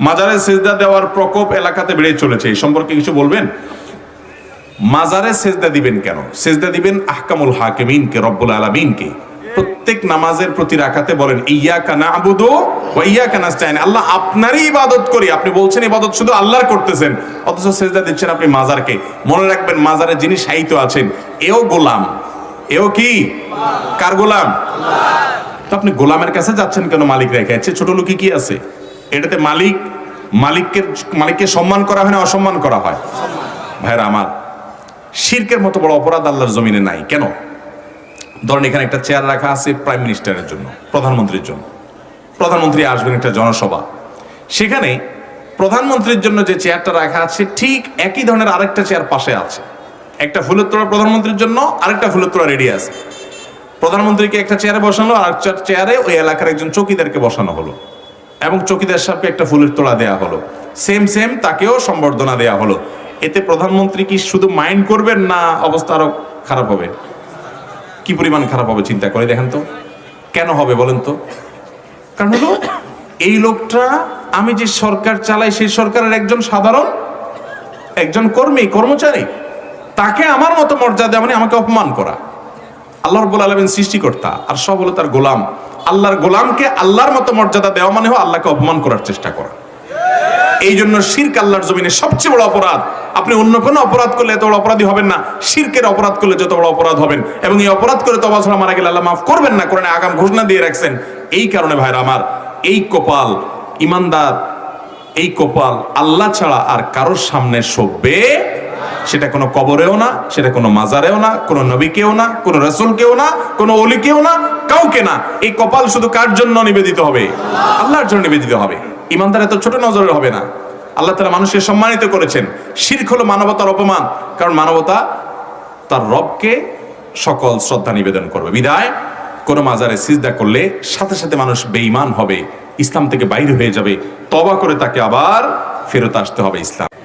মাজারে সেজদা দেওয়ার প্রকোপ এলাকাতে বেড়ে চলেছে। এই সম্পর্কে কিছু বলবেন? মাজারে সেজদা দিবেন কেন? সেজদা দিবেন আহকামুল হাকিমিনকে, রব্বুল আলামিনকে। প্রত্যেক নামাজের প্রতি রাখাতে বলেন ইয়া কানা আবুদো ইয়া কানা স্টাইন আল্লাহ আপনারই ইবাদত করি। আপনি বলছেন ইবাদত শুধু আল্লাহর করতেছেন, অথচ সেজদা দিচ্ছেন আপনি মাজারকে। মনে রাখবেন, মাজারে যিনি সাহিত্য আছেন, এও গোলাম। এও কি? কার গোলাম? তো আপনি গোলামের কাছে যাচ্ছেন কেন মালিক রেখে ছোট লোকে কি আছে? এটাতে মালিক, মালিককে মালিককে সম্মান করা হয় না অসম্মান করা হয়? ভাইরা আমার, শিরকের মতো বড় অপরাধ আল্লাহর জমিনে নাই। কেন? ধরেন এখানে একটা চেয়ার রাখা আছে প্রাইম মিনিস্টারের জন্য, প্রধানমন্ত্রীর জন্য। প্রধানমন্ত্রী আসবেন একটা জনসভা। সেখানে প্রধানমন্ত্রীর জন্য যে চেয়ারটা রাখা আছে, ঠিক একই ধরনের আরেকটা চেয়ার পাশে আছে। একটা ফুলের তোড়া প্রধানমন্ত্রীর জন্য, আরেকটা ফুলের তোড়া রেডি আছে। প্রধানমন্ত্রীকে একটা চেয়ারে বসানো আর চেয়ারে ওই এলাকার একজন চৌকিদারকে বসানো হলো। এবং চৌকিদার সাহেবকে একটা ফুলের তোড়া দেয়া হলো। সেম সেম তাকেও সম্বর্ধনা দেয়া হলো। এতে প্রধানমন্ত্রী কি শুধু মাইন্ড করবেন না অবস্থা আরও খারাপ হবে? কি পরিমাণ খারাপ হবে চিন্তা করে দেখেন তো। কেন হবে বলেন তো? কারণ হলো, এই লোকটা, আমি যে সরকার চালাই, সেই সরকারের একজন সাধারণ, একজন কর্মী, কর্মচারী। তাকে আমার মতো মর্যাদা মানে আমাকে অপমান করা। আল্লাহ রব্বুল আলমিন সৃষ্টিকর্তা আর সব হলো তার গোলাম। আল্লাহর গোলামকে আল্লাহর মতো মর্যাদা দেওয়া মানে হলো আল্লাহকে অপমান করার চেষ্টা করা। এই জন্য শির্ক আল্লাহর জমিনে সবচেয়ে বড় অপরাধ, আপনি অন্য কোনো অপরাধ করলে এত বড় অপরাধী হবেন না। শিরকের অপরাধ করলে যত বড় অপরাধ হবেন এবং এই অপরাধ করে তবা ছাড়া মারা গেলে আল্লাহ মাফ করবেন না, কোরআনে আগাম ঘোষণা দিয়ে রাখছেন। এই কারণে ভাইরা আমার, এই কপাল, ইমানদার, এই কপাল আল্লাহ ছাড়া আর কারোর সামনে শোভবে সেটা কোনো কবরেও না, সেটা কোনো মাজারেও না, কোনো নবীকেও না, কোনো রসুলকেও না, কোনো অলিকেও না, কাউকে না। এই কপাল শুধু কার জন্য নিবেদিত হবে? আল্লাহর জন্য নিবেদিত হবে। ইমানদার এত ছোট নজরের হবে না। আল্লাহ তারা মানুষকে সম্মানিত করেছেন। শির্ক হলো মানবতার অপমান। কারণ মানবতা তার রবকে সকল শ্রদ্ধা নিবেদন করবে। বিদায়। কোনো মাজারে সিজদা করলে সাথে সাথে মানুষ বেঈমান হবে। ইসলাম থেকে বাইরে হয়ে যাবে। তবা করে তাকে আবার ফেরত আসতে হবে ইসলাম।